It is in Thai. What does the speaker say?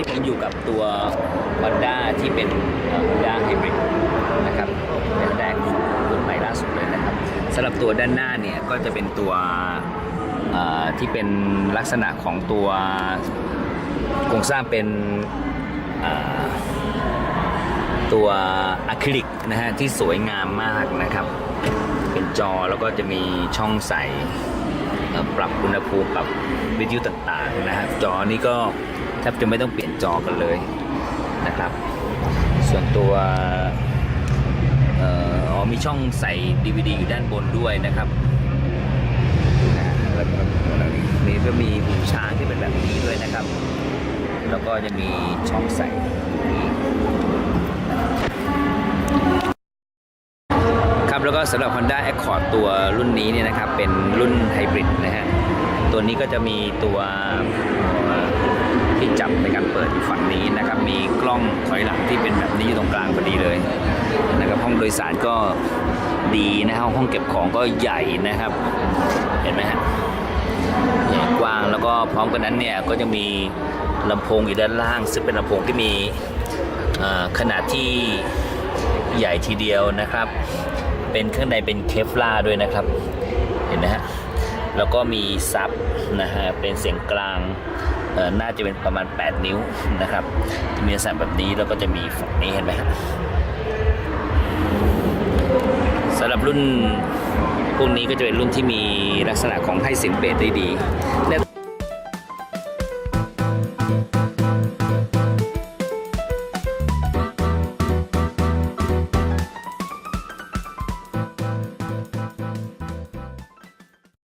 นี้ผมอยู่กับตัว Honda ที่เป็นเอ่อ Honda Hybrid นะครับเป็นแรกรุ่นใหม่ล่าสุดเลยนะครับสำหรับตัวด้านหน้าเนี่ยก็จะเป็นตัวที่เป็นลักษณะของตัวโครงสร้างเป็นตัวอะคริลิกนะฮะที่สวยงามมากนะครับ เป็นจอแล้วก็จะมีช่องใส่ปรับอุณหภูมิปรับวิทยุต่างๆนะฮะจอนี้ก็ แทบจะไม่ต้องเปลี่ยนจอกันเลยนะครับ ส่วนตัวเอ่ออมีช่องใส่ DVD อยู่ด้านบนด้วยนะครับแล้วก็นี่ก็มีหูช้างที่เป็นแบบนี้ด้วยนะครับ แล้วก็จะมีช่องใส่ครับแล้วก็สำหรับ Honda Accord ตัวรุ่นนี้เนี่ยนะครับ เป็นรุ่นไฮบริดนะฮะ ตัวนี้ก็จะมีตัว ที่จับในการเปิดอยู่ฝั่งนี้นะครับ มีกล้องถอยหลังที่เป็นแบบนี้อยู่ตรงกลางพอดีเลยนะครับห้องโดยสารก็ดีนะครับห้องเก็บของก็ใหญ่นะครับ เห็นไหมฮะใหญ่กว้างแล้วก็พร้อมกันนั้นเนี่ยก็จะมีลำโพงอยู่ด้านล่าง ซึ่งเป็นลำโพงที่มีขนาดที่ใหญ่ทีเดียวนะครับ เป็นข้างในเป็นเคฟลาด้วยนะครับ เห็นไหมฮะ แล้วก็มีซับนะฮะเป็นเสียงกลางน่าจะเป็นประมาณ 8 นิ้วนะครับมีลักษณะแบบนี้แล้วก็จะมีฝั่งนี้เห็นไหมสำหรับรุ่นพวกนี้ก็จะเป็นรุ่นที่มีลักษณะของให้เสียงเบสได้ดี Thank.